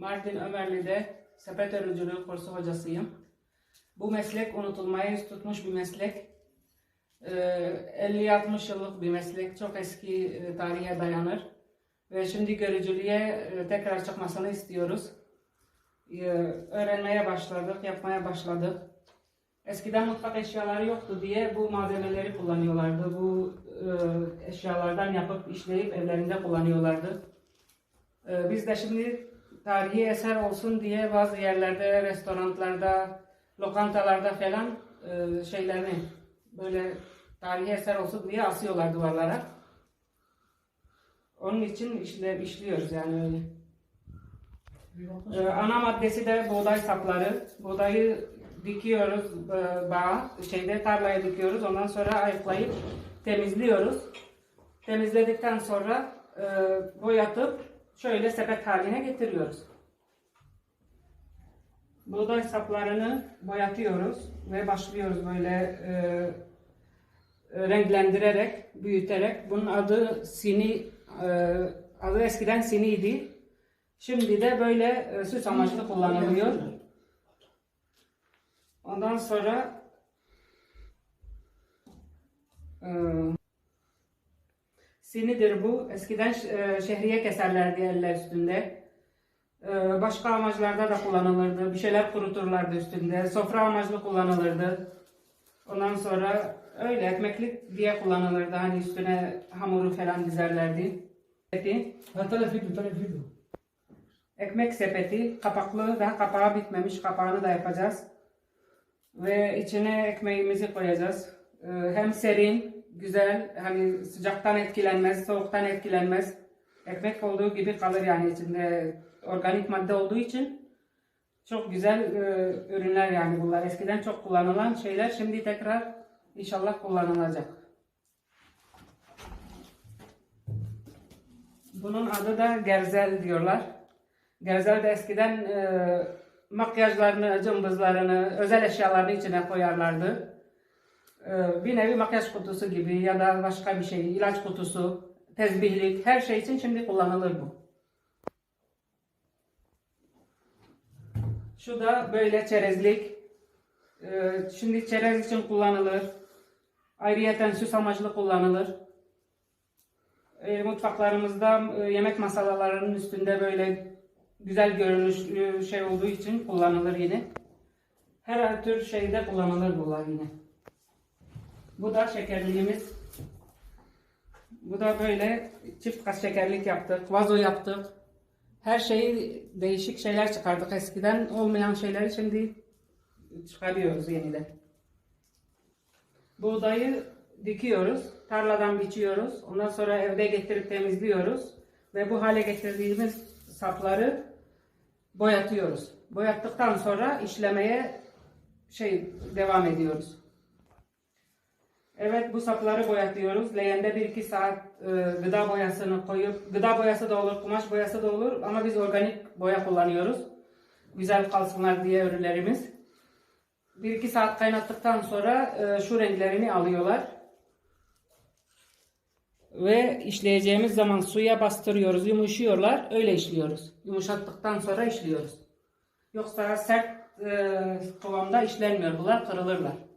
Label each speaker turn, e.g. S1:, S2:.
S1: Mardin Ömerli'de sepet örücülüğü kursu hocasıyım. Bu meslek unutulmaya tutmuş bir meslek. Ee, 50-60 yıllık bir meslek. Çok eski e, tarihe dayanır. Ve şimdi görücülüğe e, tekrar çıkmasını istiyoruz. Ee, Öğrenmeye başladık, yapmaya başladık. Eskiden mutfak eşyaları yoktu diye bu malzemeleri kullanıyorlardı. Bu e, eşyalardan yapıp işleyip evlerinde kullanıyorlardı. Ee, Biz de şimdi tarihi eser olsun diye bazı yerlerde, restoranlarda, lokantalarda falan e, şeylerini böyle tarihi eser olsun diye asıyorlar duvarlara. Onun için işle, işliyoruz yani öyle. Ee, ana maddesi de buğday sapları. Buğdayı dikiyoruz e, bağa, şeyde tarlaya dikiyoruz. Ondan sonra ayıklayıp temizliyoruz. Temizledikten sonra e, boyatıp şöyle sepet haline getiriyoruz. Buğday saplarını boyatıyoruz ve başlıyoruz böyle e, e, renklendirerek, büyüterek. Bunun adı sini, e, adı eskiden siniydi. Şimdi de böyle e, süs amaçlı kullanılıyor. Ondan sonra e, sinidir bu. Eskiden e, şehriye keserlerdi eller üstünde. E, başka amaçlarda da kullanılırdı. Bir şeyler kuruturlardı üstünde. Sofra amaçlı kullanılırdı. Ondan sonra öyle ekmeklik diye kullanılırdı. Hani üstüne hamuru falan dizerlerdi. Ekmek sepeti kapaklı daha kapağı bitmemiş. Kapağını da yapacağız. Ve içine ekmeğimizi koyacağız. Ee, Hem serin, güzel, hani sıcaktan etkilenmez, soğuktan etkilenmez. Ekmek olduğu gibi kalır yani içinde organik madde olduğu için çok güzel e, ürünler yani bunlar. Eskiden çok kullanılan şeyler şimdi tekrar inşallah kullanılacak. Bunun adı da gerzel diyorlar. Gerzel de eskiden e, makyajlarını, cımbızlarını, özel eşyalarını içine koyarlardı. E, bir nevi makyaj kutusu gibi ya da başka bir şey, ilaç kutusu, tezbihlik, her şey için şimdi kullanılır bu. Şu da böyle çerezlik. E, şimdi çerez için kullanılır. Ayrıyeten süs amaçlı kullanılır. E, mutfaklarımızda e, yemek masalarının üstünde böyle güzel görünüşlü şey olduğu için kullanılır yine. Her tür şeyde kullanılır bunlar yine. Bu da şekerliğimiz. Bu da böyle çift kat şekerlik yaptık, vazo yaptık. Her şeyi değişik şeyler çıkardık. Eskiden olmayan şeyleri şimdi çıkarıyoruz yeniden. Buğdayı dikiyoruz, tarladan biçiyoruz. Ondan sonra evde getirip temizliyoruz. Ve bu hale getirdiğimiz sapları boyatıyoruz. Boyattıktan sonra işlemeye şey devam ediyoruz. Evet bu sapları boyatıyoruz. Leğende 1-2 saat e, gıda boyasını koyup, gıda boyası da olur, kumaş boyası da olur ama biz organik boya kullanıyoruz. Güzel kalsınlar diye ürünlerimiz. 1-2 saat kaynattıktan sonra e, şu renklerini alıyorlar. Ve işleyeceğimiz zaman suya bastırıyoruz, yumuşuyorlar, öyle işliyoruz. Yumuşattıktan sonra işliyoruz. Yoksa sert e, kıvamda işlenmiyor bunlar, kırılırlar.